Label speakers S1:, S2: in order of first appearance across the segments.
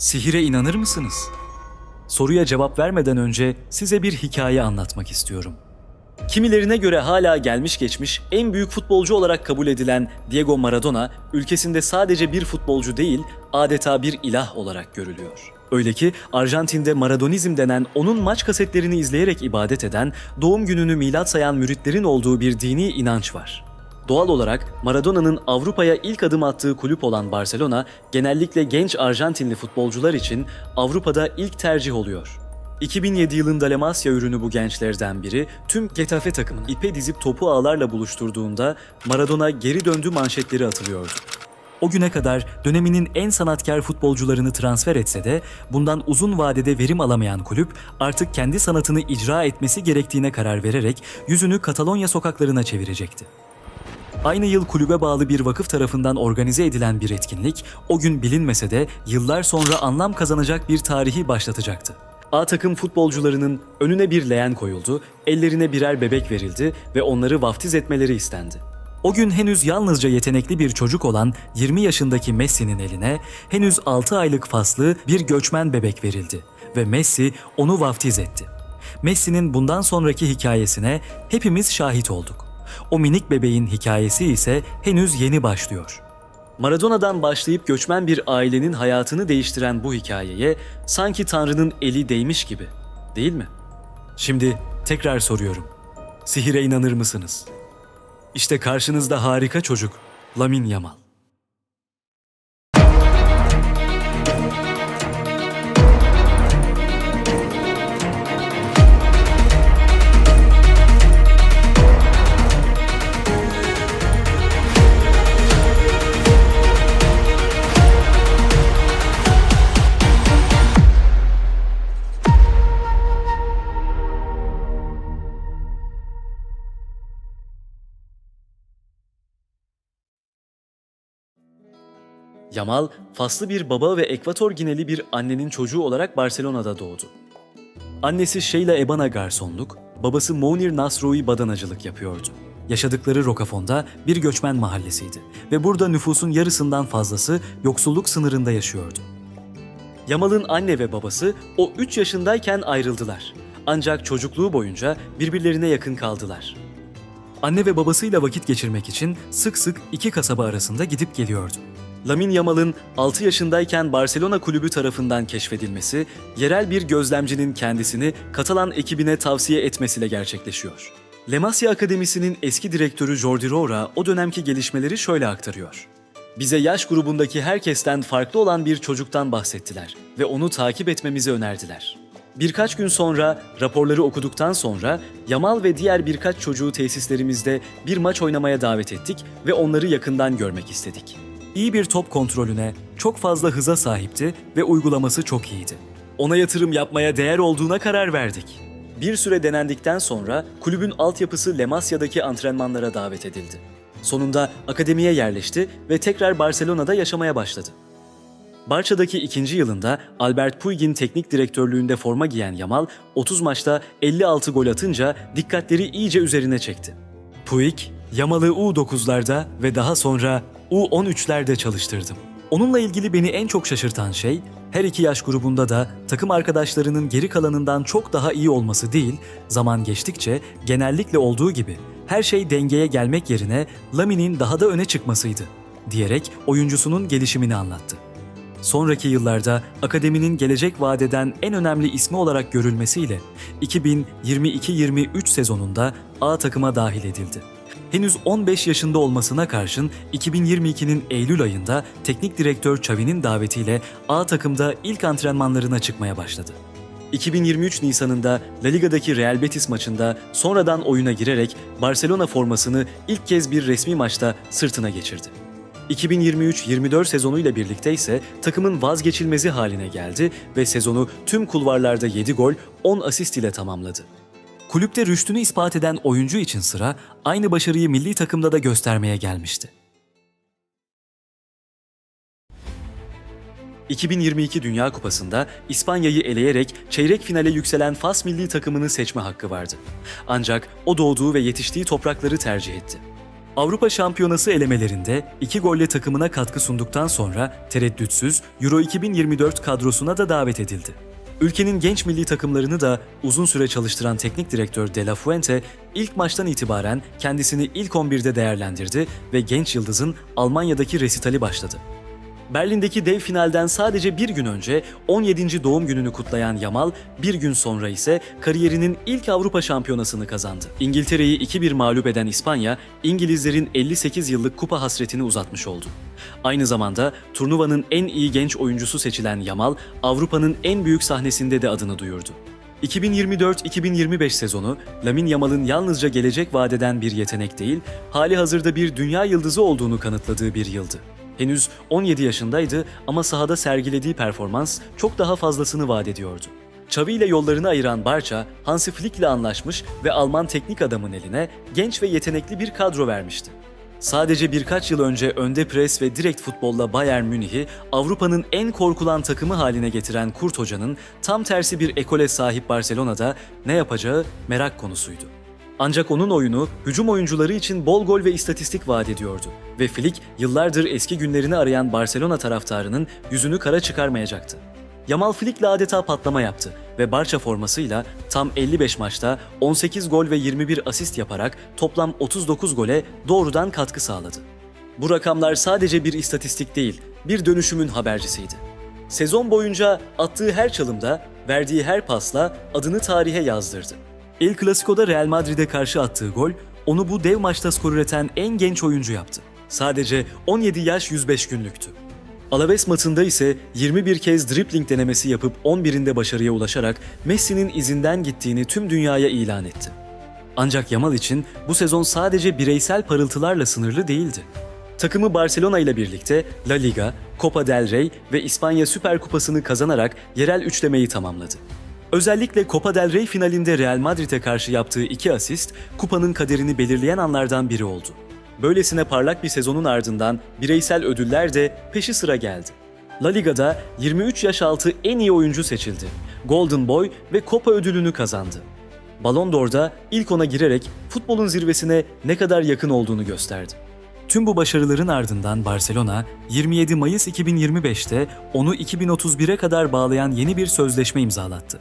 S1: Sihire inanır mısınız? Soruya cevap vermeden önce size bir hikaye anlatmak istiyorum. Kimilerine göre hala gelmiş geçmiş en büyük futbolcu olarak kabul edilen Diego Maradona, ülkesinde sadece bir futbolcu değil, adeta bir ilah olarak görülüyor. Öyle ki Arjantin'de Maradonizm denen onun maç kasetlerini izleyerek ibadet eden, doğum gününü milat sayan müritlerin olduğu bir dini inanç var. Doğal olarak Maradona'nın Avrupa'ya ilk adım attığı kulüp olan Barcelona, genellikle genç Arjantinli futbolcular için Avrupa'da ilk tercih oluyor. 2007 yılında La Masia ürünü bu gençlerden biri tüm Getafe takımını ipe dizip topu ağlarla buluşturduğunda Maradona geri döndü manşetleri atılıyordu. O güne kadar döneminin en sanatkar futbolcularını transfer etse de bundan uzun vadede verim alamayan kulüp artık kendi sanatını icra etmesi gerektiğine karar vererek yüzünü Katalonya sokaklarına çevirecekti. Aynı yıl kulübe bağlı bir vakıf tarafından organize edilen bir etkinlik o gün bilinmese de yıllar sonra anlam kazanacak bir tarihi başlatacaktı. A takım futbolcularının önüne bir leğen koyuldu, ellerine birer bebek verildi ve onları vaftiz etmeleri istendi. O gün henüz yalnızca yetenekli bir çocuk olan 20 yaşındaki Messi'nin eline henüz 6 aylık faslı bir göçmen bebek verildi ve Messi onu vaftiz etti. Messi'nin bundan sonraki hikayesine hepimiz şahit olduk. O minik bebeğin hikayesi ise henüz yeni başlıyor. Maradona'dan başlayıp göçmen bir ailenin hayatını değiştiren bu hikayeye sanki Tanrı'nın eli değmiş gibi, değil mi? Şimdi tekrar soruyorum. Sihire inanır mısınız? İşte karşınızda harika çocuk Lamin Yamal. Yamal, Faslı bir baba ve Ekvator Gineli bir annenin çocuğu olarak Barcelona'da doğdu. Annesi Sheila Ebana garsonluk, babası Mounir Nasroui badanacılık yapıyordu. Yaşadıkları Rocafonda bir göçmen mahallesiydi ve burada nüfusun yarısından fazlası yoksulluk sınırında yaşıyordu. Yamal'ın anne ve babası o 3 yaşındayken ayrıldılar. Ancak çocukluğu boyunca birbirlerine yakın kaldılar. Anne ve babasıyla vakit geçirmek için sık sık iki kasaba arasında gidip geliyordu. Lamin Yamal'ın 6 yaşındayken Barcelona kulübü tarafından keşfedilmesi, yerel bir gözlemcinin kendisini Katalan ekibine tavsiye etmesiyle gerçekleşiyor. La Masia Akademisi'nin eski direktörü Jordi Roura o dönemki gelişmeleri şöyle aktarıyor. Bize yaş grubundaki herkesten farklı olan bir çocuktan bahsettiler ve onu takip etmemizi önerdiler. Birkaç gün sonra raporları okuduktan sonra Yamal ve diğer birkaç çocuğu tesislerimizde bir maç oynamaya davet ettik ve onları yakından görmek istedik. İyi bir top kontrolüne, çok fazla hıza sahipti ve uygulaması çok iyiydi. Ona yatırım yapmaya değer olduğuna karar verdik. Bir süre denendikten sonra kulübün altyapısı Lemasya'daki antrenmanlara davet edildi. Sonunda akademiye yerleşti ve tekrar Barcelona'da yaşamaya başladı. Barça'daki ikinci yılında Albert Puig'in teknik direktörlüğünde forma giyen Yamal 30 maçta 56 gol atınca dikkatleri iyice üzerine çekti. Puig, Yamal'ı U9'larda ve daha sonra U13'lerde çalıştırdım. Onunla ilgili beni en çok şaşırtan şey, her iki yaş grubunda da takım arkadaşlarının geri kalanından çok daha iyi olması değil, zaman geçtikçe genellikle olduğu gibi her şey dengeye gelmek yerine Lamin'in daha da öne çıkmasıydı, diyerek oyuncusunun gelişimini anlattı. Sonraki yıllarda akademinin gelecek vadeden en önemli ismi olarak görülmesiyle 2022-23 sezonunda A takıma dahil edildi. Henüz 15 yaşında olmasına karşın 2022'nin Eylül ayında teknik direktör Xavi'nin davetiyle A takımda ilk antrenmanlarına çıkmaya başladı. 2023 Nisan'ında La Liga'daki Real Betis maçında sonradan oyuna girerek Barcelona formasını ilk kez bir resmi maçta sırtına geçirdi. 2023-24 sezonuyla birlikte ise takımın vazgeçilmezi haline geldi ve sezonu tüm kulvarlarda 7 gol, 10 asist ile tamamladı. Kulüpte rüştünü ispat eden oyuncu için sıra aynı başarıyı milli takımda da göstermeye gelmişti. 2022 Dünya Kupası'nda İspanya'yı eleyerek çeyrek finale yükselen Fas milli takımını seçme hakkı vardı. Ancak o doğduğu ve yetiştiği toprakları tercih etti. Avrupa Şampiyonası elemelerinde iki golle takımına katkı sunduktan sonra tereddütsüz Euro 2024 kadrosuna da davet edildi. Ülkenin genç milli takımlarını da uzun süre çalıştıran teknik direktör De La Fuente ilk maçtan itibaren kendisini ilk 11'de değerlendirdi ve genç yıldızın Almanya'daki resitali başladı. Berlin'deki dev finalden sadece bir gün önce 17. doğum gününü kutlayan Yamal, bir gün sonra ise kariyerinin ilk Avrupa Şampiyonası'nı kazandı. İngiltere'yi 2-1 mağlup eden İspanya, İngilizlerin 58 yıllık kupa hasretini uzatmış oldu. Aynı zamanda turnuvanın en iyi genç oyuncusu seçilen Yamal, Avrupa'nın en büyük sahnesinde de adını duyurdu. 2024-2025 sezonu Lamine Yamal'ın yalnızca gelecek vadeden bir yetenek değil, hali hazırda bir dünya yıldızı olduğunu kanıtladığı bir yıldı. Henüz 17 yaşındaydı ama sahada sergilediği performans çok daha fazlasını vaat ediyordu. Xavi ile yollarını ayıran Barça, Hansi Flick ile anlaşmış ve Alman teknik adamın eline genç ve yetenekli bir kadro vermişti. Sadece birkaç yıl önce önde pres ve direkt futbolla Bayern Münih'i Avrupa'nın en korkulan takımı haline getiren Kurt Hoca'nın tam tersi bir ekole sahip Barcelona'da ne yapacağı merak konusuydu. Ancak onun oyunu hücum oyuncuları için bol gol ve istatistik vaat ediyordu ve Flick yıllardır eski günlerini arayan Barcelona taraftarının yüzünü kara çıkarmayacaktı. Yamal Flick'le adeta patlama yaptı ve Barça formasıyla tam 55 maçta 18 gol ve 21 asist yaparak toplam 39 gole doğrudan katkı sağladı. Bu rakamlar sadece bir istatistik değil, bir dönüşümün habercisiydi. Sezon boyunca attığı her çalımda, verdiği her pasla adını tarihe yazdırdı. El Clasico'da Real Madrid'e karşı attığı gol, onu bu dev maçta skor üreten en genç oyuncu yaptı. Sadece 17 yaş 105 günlüktü. Alaves maçında ise 21 kez dribling denemesi yapıp 11'inde başarıya ulaşarak Messi'nin izinden gittiğini tüm dünyaya ilan etti. Ancak Yamal için bu sezon sadece bireysel parıltılarla sınırlı değildi. Takımı Barcelona ile birlikte La Liga, Copa del Rey ve İspanya Süper Kupası'nı kazanarak yerel üçlemeyi tamamladı. Özellikle Copa del Rey finalinde Real Madrid'e karşı yaptığı iki asist, kupanın kaderini belirleyen anlardan biri oldu. Böylesine parlak bir sezonun ardından bireysel ödüller de peşi sıra geldi. La Liga'da 23 yaş altı en iyi oyuncu seçildi. Golden Boy ve Copa ödülünü kazandı. Ballon d'Or'da ilk ona girerek futbolun zirvesine ne kadar yakın olduğunu gösterdi. Tüm bu başarıların ardından Barcelona 27 Mayıs 2025'te onu 2031'e kadar bağlayan yeni bir sözleşme imzalattı.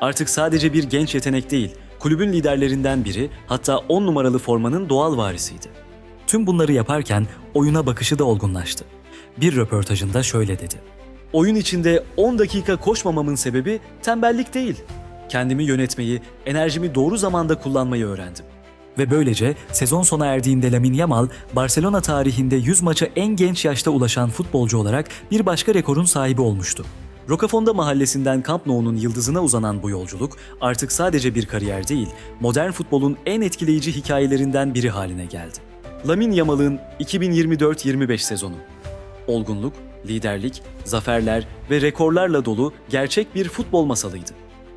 S1: Artık sadece bir genç yetenek değil, kulübün liderlerinden biri, hatta 10 numaralı formanın doğal varisiydi. Tüm bunları yaparken oyuna bakışı da olgunlaştı. Bir röportajında şöyle dedi. Oyun içinde 10 dakika koşmamamın sebebi tembellik değil. Kendimi yönetmeyi, enerjimi doğru zamanda kullanmayı öğrendim. Ve böylece sezon sona erdiğinde Lamine Yamal, Barcelona tarihinde 100 maça en genç yaşta ulaşan futbolcu olarak bir başka rekorun sahibi olmuştu. Rocafonda mahallesinden Camp Nou'nun yıldızına uzanan bu yolculuk artık sadece bir kariyer değil, modern futbolun en etkileyici hikayelerinden biri haline geldi. Lamine Yamal'ın 2024-25 sezonu. Olgunluk, liderlik, zaferler ve rekorlarla dolu gerçek bir futbol masalıydı.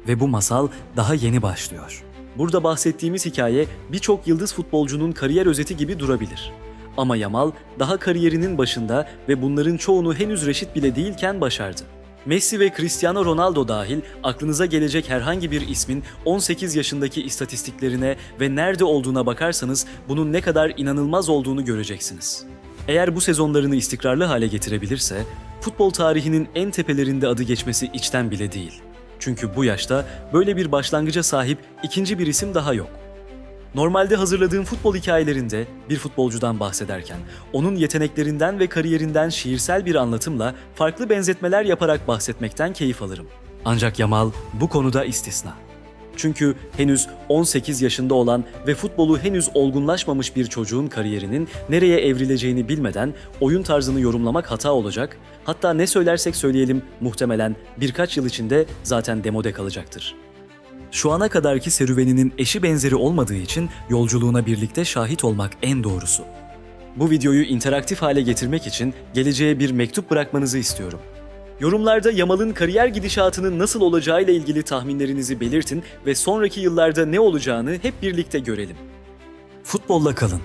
S1: Ve bu masal daha yeni başlıyor. Burada bahsettiğimiz hikaye birçok yıldız futbolcunun kariyer özeti gibi durabilir. Ama Yamal daha kariyerinin başında ve bunların çoğunu henüz reşit bile değilken başardı. Messi ve Cristiano Ronaldo dahil aklınıza gelecek herhangi bir ismin 18 yaşındaki istatistiklerine ve nerede olduğuna bakarsanız bunun ne kadar inanılmaz olduğunu göreceksiniz. Eğer bu sezonlarını istikrarlı hale getirebilirse, futbol tarihinin en tepelerinde adı geçmesi içten bile değil. Çünkü bu yaşta böyle bir başlangıca sahip ikinci bir isim daha yok. Normalde hazırladığım futbol hikayelerinde bir futbolcudan bahsederken onun yeteneklerinden ve kariyerinden şiirsel bir anlatımla farklı benzetmeler yaparak bahsetmekten keyif alırım. Ancak Yamal bu konuda istisna. Çünkü henüz 18 yaşında olan ve futbolu henüz olgunlaşmamış bir çocuğun kariyerinin nereye evrileceğini bilmeden oyun tarzını yorumlamak hata olacak. Hatta ne söylersek söyleyelim muhtemelen birkaç yıl içinde zaten demode kalacaktır. Şu ana kadarki serüveninin eşi benzeri olmadığı için yolculuğuna birlikte şahit olmak en doğrusu. Bu videoyu interaktif hale getirmek için geleceğe bir mektup bırakmanızı istiyorum. Yorumlarda Yamal'ın kariyer gidişatının nasıl olacağıyla ilgili tahminlerinizi belirtin ve sonraki yıllarda ne olacağını hep birlikte görelim. Futbolla kalın.